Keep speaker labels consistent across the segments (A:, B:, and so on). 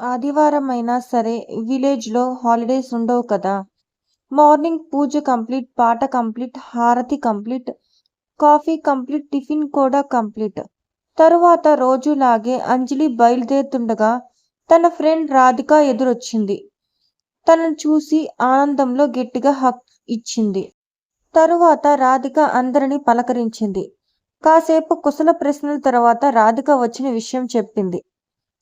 A: ఆదివారం అయినా సరే విలేజ్లో హాలిడేస్ ఉండవు కదా. మార్నింగ్ పూజ కంప్లీట్ పాట కంప్లీట్ హారతి కంప్లీట్ కాఫీ కంప్లీట్ టిఫిన్ కూడా కంప్లీట్. తరువాత రోజులాగే అంజలి బయలుదేరుతుండగా తన ఫ్రెండ్ రాధిక ఎదురొచ్చింది. తనను చూసి ఆనందంలో గట్టిగా హక్ ఇచ్చింది. తరువాత రాధిక అందరినీ పలకరించింది. కాసేపు కుశల ప్రశ్నల తర్వాత రాధిక వచ్చిన విషయం చెప్పింది.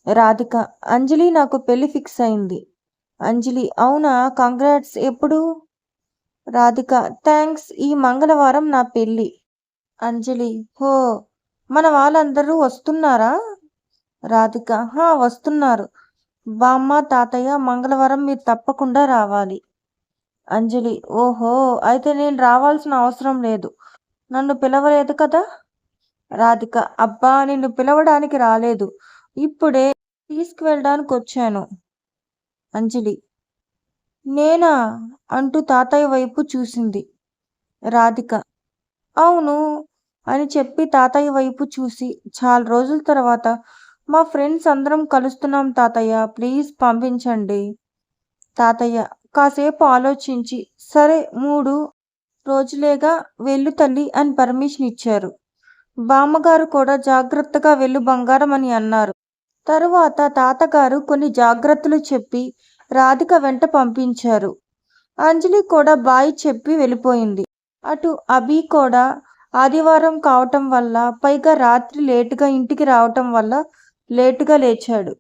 A: రాధిక అంజలి నాకు పెళ్ళి ఫిక్స్ అయింది. అంజలి అవునా? కంగ్రాట్స్ ఎప్పుడు? రాధిక థ్యాంక్స్ ఈ మంగళవారం నా పెళ్ళి అంజలి హో మన వాళ్ళందరూ వస్తున్నారా? రాధిక హా వస్తున్నారు. బామ్మ తాతయ్య మంగళవారం మీరు తప్పకుండా రావాలి. అంజలి ఓహో అయితే నేను రావాల్సిన అవసరం లేదు. నన్ను పిలవలేదు కదా? రాధిక అబ్బా నిన్ను పిలవడానికి రాలేదు. ఇప్పుడే తీసుకువెళ్ళడానికి వచ్చాను అంజలి. నేనా? అంటూ తాతయ్య వైపు చూసింది. రాధిక. అవును అని చెప్పి తాతయ్య వైపు చూసి చాలా రోజుల తర్వాత మా ఫ్రెండ్స్ అందరం కలుస్తున్నాం తాతయ్య. ప్లీజ్ పంపించండి. తాతయ్య కాసేపు ఆలోచించి సరే మూడు రోజులేగా వెళ్ళు తల్లి అని పర్మిషన్ ఇచ్చారు. బామ్మగారు కూడా జాగ్రత్తగా వెళ్ళు బంగారం అని అన్నారు. తరువాత తాతగారు కొన్ని జాగ్రత్తలు చెప్పి రాధిక వెంట పంపించారు. అంజలి కూడా బాయ్ చెప్పి వెళ్ళిపోయింది. అటు అభి కూడా ఆదివారం కావటం వల్ల పైగా రాత్రి లేటుగా ఇంటికి రావటం వల్ల లేటుగా లేచాడు.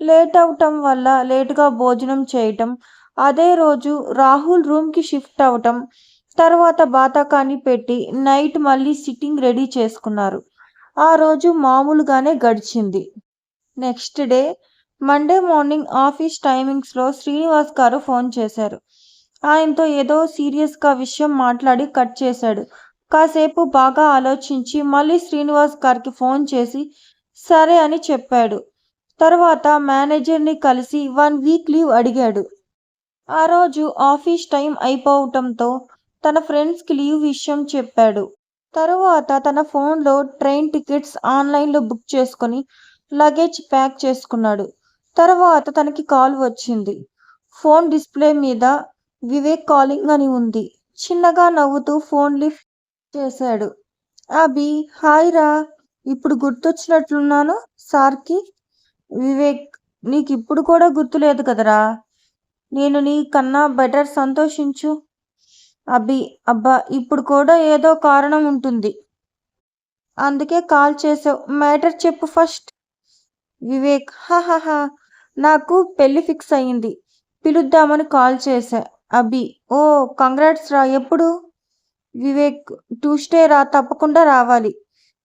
A: లేట్ అవటం వల్ల లేటుగా భోజనం చేయటం అదే రోజు రాహుల్ రూమ్కి షిఫ్ట్ అవటం తర్వాత బాతాకాని పెట్టి నైట్ మళ్ళీ సిట్టింగ్ రెడీ చేసుకున్నారు. ఆ రోజు మామూలుగానే గడిచింది. Next day Monday morning office టైమింగ్స్లో శ్రీనివాస్ గారు ఫోన్ చేశారు. ఆయనతో ఏదో సీరియస్గా విషయం మాట్లాడి కట్ చేశాడు. కాసేపు బాగా ఆలోచించి మళ్ళీ శ్రీనివాస్ గారికి ఫోన్ చేసి సరే అని చెప్పాడు. తర్వాత మేనేజర్ని కలిసి వన్ వీక్ లీవ్ అడిగాడు. ఆ రోజు ఆఫీస్ టైం అయిపోవటంతో తన ఫ్రెండ్స్కి లీవ్ విషయం చెప్పాడు. తరువాత తన ఫోన్లో ట్రైన్ టికెట్స్ ఆన్లైన్లో బుక్ చేసుకొని లగేజ్ ప్యాక్ చేసుకున్నాడు. తర్వాత తనకి కాల్ వచ్చింది. ఫోన్ డిస్ప్లే మీద వివేక్ కాలింగ్ అని ఉంది. చిన్నగా నవ్వుతూ ఫోన్ లిఫ్ట్ చేశాడు. అభి హాయ్ రా. ఇప్పుడు గుర్తొచ్చినట్లున్నాను సార్కి? వివేక్ నీకు ఇప్పుడు కూడా గుర్తులేదు కదరా. నేను నీ కన్నా బెటర్ సంతోషించు. అభి అబ్బా ఇప్పుడు కూడా ఏదో కారణం ఉంటుంది. అందుకే కాల్ చేసావు మ్యాటర్ చెప్పు ఫస్ట్. వివేక్ హాహాహా నాకు పెళ్ళి ఫిక్స్ అయ్యింది పిలుద్దామని కాల్ చేశా. అభి ఓ కంగ్రాట్స్ రా ఎప్పుడు? వివేక్ ట్యూస్డే రా తప్పకుండా రావాలి.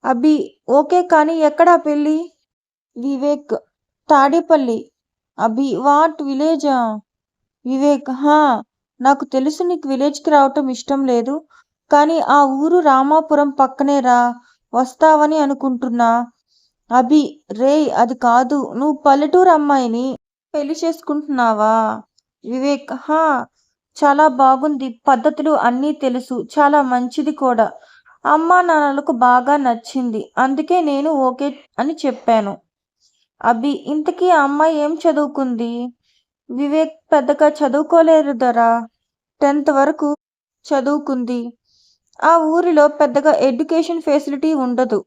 A: అభి ఓకే కానీ ఎక్కడా పెళ్ళి? వివేక్ తాడేపల్లి. అభి వాట్ విలేజా? వివేక్ హా నాకు తెలుసు నీకు విలేజ్కి రావటం ఇష్టం లేదు. కానీ ఆ ఊరు రామాపురం పక్కనే రా వస్తావని అనుకుంటున్నా. అభి రేయ్ అది కాదు. నువ్వు పల్లెటూరు అమ్మాయిని పెళ్ళి చేసుకుంటున్నావా? వివేక్ హా చాలా బాగుంది. పద్ధతులు అన్నీ తెలుసు. చాలా మంచిది కూడా. అమ్మా నాన్నలకు బాగా నచ్చింది. అందుకే నేను ఓకే అని చెప్పాను. అభి ఇంతకీ అమ్మాయి ఏం చదువుకుంది? వివేక్ పెద్దగా చదువుకోలేరు దరా. టెన్త్ వరకు చదువుకుంది. ఆ ఊరిలో పెద్దగా ఎడ్యుకేషన్ ఫెసిలిటీ ఉండదు.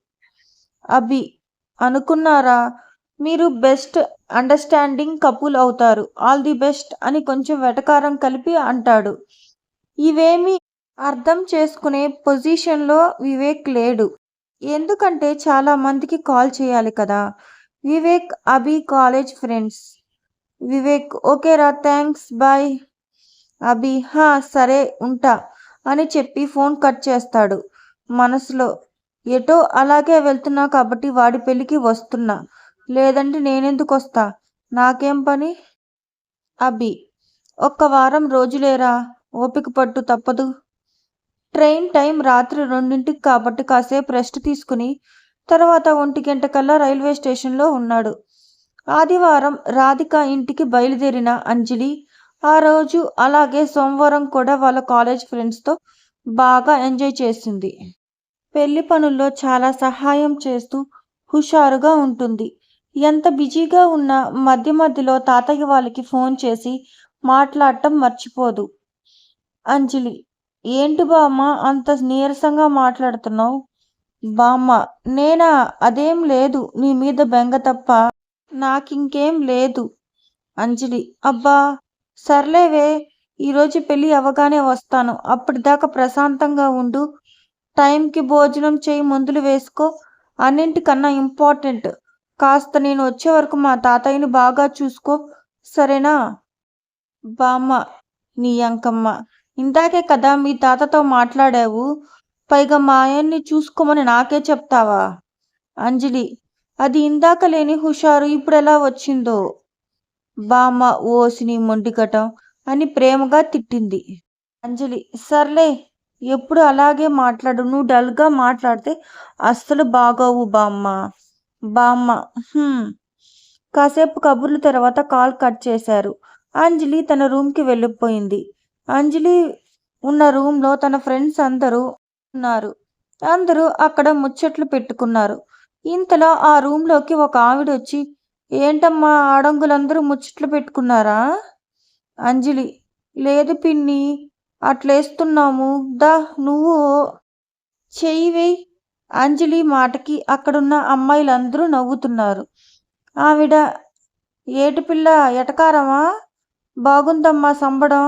A: అభి అనుకున్నారా? మీరు బెస్ట్ అండర్స్టాండింగ్ కపుల్ అవుతారు. ఆల్ ది బెస్ట్ అని కొంచెం వెటకారం కలిపి అంటాడు. ఇవేమి అర్థం చేసుకునే పొజిషన్లో వివేక్ లేడు. ఎందుకంటే చాలా మందికి కాల్ చేయాలి కదా. Vivek Abhi college friends. Vivek ఓకేరా థ్యాంక్స్ బాయ్. అభి హా సరే ఉంటా అని చెప్పి ఫోన్ కట్ చేస్తాడు. మనసులో ఎటో అలాగే వెళ్తున్నా కాబట్టి వాడి పెళ్ళికి వస్తున్నా. లేదంటే నేనెందుకు వస్తా నాకేం పని? అభి ఒక్క వారం రోజులేరా? ఓపిక పట్టు తప్పదు. ట్రైన్ టైం రాత్రి రెండింటికి కాబట్టి కాసేపు రెస్ట్ తీసుకుని తర్వాత ఒంటి గంట కల్లా రైల్వే స్టేషన్లో ఉన్నాడు. ఆదివారం రాధిక ఇంటికి బయలుదేరిన అంజలి ఆ రోజు అలాగే సోమవారం కూడా వాళ్ళ కాలేజ్ ఫ్రెండ్స్తో బాగా ఎంజాయ్ చేసింది. పెళ్ళి పనుల్లో చాలా సహాయం చేస్తూ హుషారుగా ఉంటుంది. ఎంత బిజీగా ఉన్నా మధ్య మధ్యలో తాతయ్య వాళ్ళకి ఫోన్ చేసి మాట్లాడటం మర్చిపోదు. అంజలి ఏంటి బామ్మ అంత నీరసంగా మాట్లాడుతున్నావు? బామ్మ నేనా? అదేం లేదు. నీ మీద బెంగ తప్ప నాకింకేం లేదు. అంజలి అబ్బా సర్లేవే ఈరోజు పెళ్ళి అవగానే వస్తాను. అప్పటిదాకా ప్రశాంతంగా ఉండు. టైంకి భోజనం చేయి మందులు వేసుకో. అన్నింటికన్నా ఇంపార్టెంట్. కాస్త నేను వచ్చే వరకు మా తాతయ్యని బాగా చూసుకో. సరేనా? బామ్మ నీ అంకమ్మ. ఇందాకే కదా మీ తాతతో మాట్లాడావు. పైగా మా ఆయన్ని చూసుకోమని నాకే చెప్తావా? అంజలి అది ఇందాక లేని హుషారు ఇప్పుడు ఎలా వచ్చిందో? బామ్మ ఓసిని మొండికటం అని ప్రేమగా తిట్టింది. అంజలి సర్లే ఎప్పుడు అలాగే మాట్లాడు. నువ్వు డల్గా మాట్లాడితే అస్సలు బాగోవు బామ్మ. బామ్మ. కాసేపు కబుర్ల తర్వాత కాల్ కట్ చేశారు. అంజలి తన రూమ్కి వెళ్ళిపోయింది. అంజలి ఉన్న రూమ్లో తన ఫ్రెండ్స్ అందరూ ఉన్నారు. అందరూ అక్కడ ముచ్చట్లు పెట్టుకున్నారు. ఇంతలో ఆ రూమ్లోకి ఒక ఆవిడ వచ్చి ఏంటమ్మా ఆడంగులందరూ ముచ్చట్లు పెట్టుకున్నారా? అంజలి లేదు పిన్ని అట్లేస్తున్నాము. దా నువ్వు చెయ్యి వేయి. అంజలి మాటకి అక్కడున్న అమ్మాయిలందరూ నవ్వుతున్నారు. ఆవిడ ఏటి పిల్ల ఎటకారమా? బాగుందమ్మా సంబడం.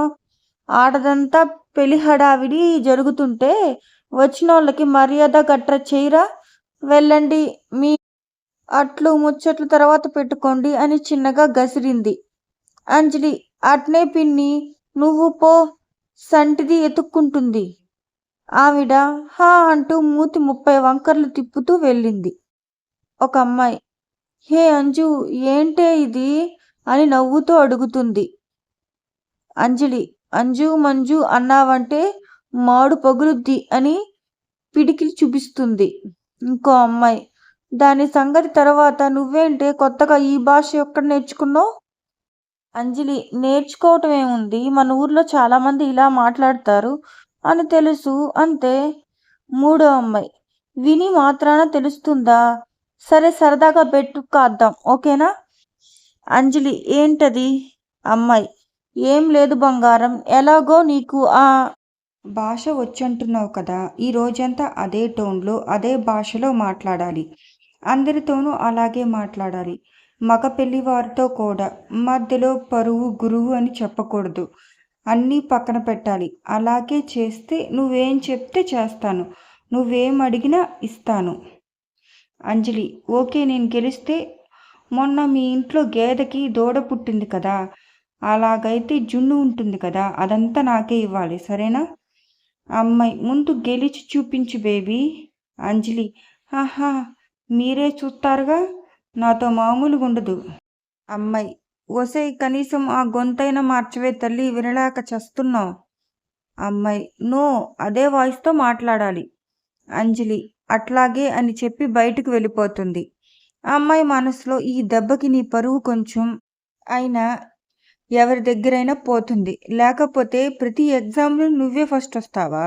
A: ఆడదంతా పెళ్ళి హడావిడి జరుగుతుంటే వచ్చినోళ్ళకి మర్యాద గట్ర చేయరా? వెళ్ళండి మీ అట్లు ముచ్చట్లు తర్వాత పెట్టుకోండి అని చిన్నగా గసిరింది. అంజలి అట్నే పిన్ని నువ్వు పో. సంటిది ఎతుక్కుంటుంది. ఆవిడ హా అంటూ మూతి ముప్పై వంకర్లు తిప్పుతూ వెళ్ళింది. ఒక అమ్మాయి హే అంజు ఏంటే ఇది? అని నవ్వుతూ అడుగుతుంది. అంజలి అంజు మంజు అన్నావంటే మాడు పగులుద్ది అని పిడికిలి చూపిస్తుంది. ఇంకో అమ్మాయి దాని సంగతి తర్వాత నువ్వేంటే కొత్తగా ఈ భాష ఎక్కడ నేర్చుకున్నావు? అంజలి నేర్చుకోవటం ఏముంది? మన ఊర్లో చాలామంది ఇలా మాట్లాడతారు అని తెలుసు అంతే మూడో అమ్మాయి విని మాత్రాన తెలుస్తుందా? సరే సరదాగా బెట్టు కాద్దాం ఓకేనా? అంజలి ఏంటది? అమ్మాయి ఏం లేదు బంగారం ఎలాగో నీకు ఆ భాష వచ్చంటున్నావు కదా ఈ రోజంతా అదే టోన్లో అదే భాషలో మాట్లాడాలి. అందరితోనూ అలాగే మాట్లాడాలి. మగ పెళ్ళివారితో కూడా మధ్యలో పరువు గురువు అని చెప్పకూడదు. అన్నీ పక్కన పెట్టాలి. అలాగే చేస్తే నువ్వేం చెప్తే చేస్తాను. నువ్వేం అడిగినా ఇస్తాను. అంజలి ఓకే నేను గెలిస్తే మొన్న మీ ఇంట్లో గేదెకి దూడ పుట్టింది కదా. అలాగైతే జున్ను ఉంటుంది కదా. అదంతా నాకే ఇవ్వాలి. సరేనా? అమ్మాయి ముందు గెలిచి చూపించు బేబీ. అంజలి ఆహా మీరే చూస్తారుగా? నాతో మామూలుగా ఉండదు అమ్మాయి ఒసే కనీసం ఆ గొంతైనా మార్చవే తల్లి వినలేక చస్తున్నావు. అమ్మాయి నో అదే వాయిస్తో మాట్లాడాలి. అంజలి అట్లాగే అని చెప్పి బయటకు వెళ్ళిపోతుంది. ఆ అమ్మాయి మనసులో ఈ దెబ్బకి నీ పరువు కొంచెం అయినా ఎవరి దగ్గరైనా పోతుంది. లేకపోతే ప్రతి ఎగ్జామ్లో నువ్వే ఫస్ట్ వస్తావా?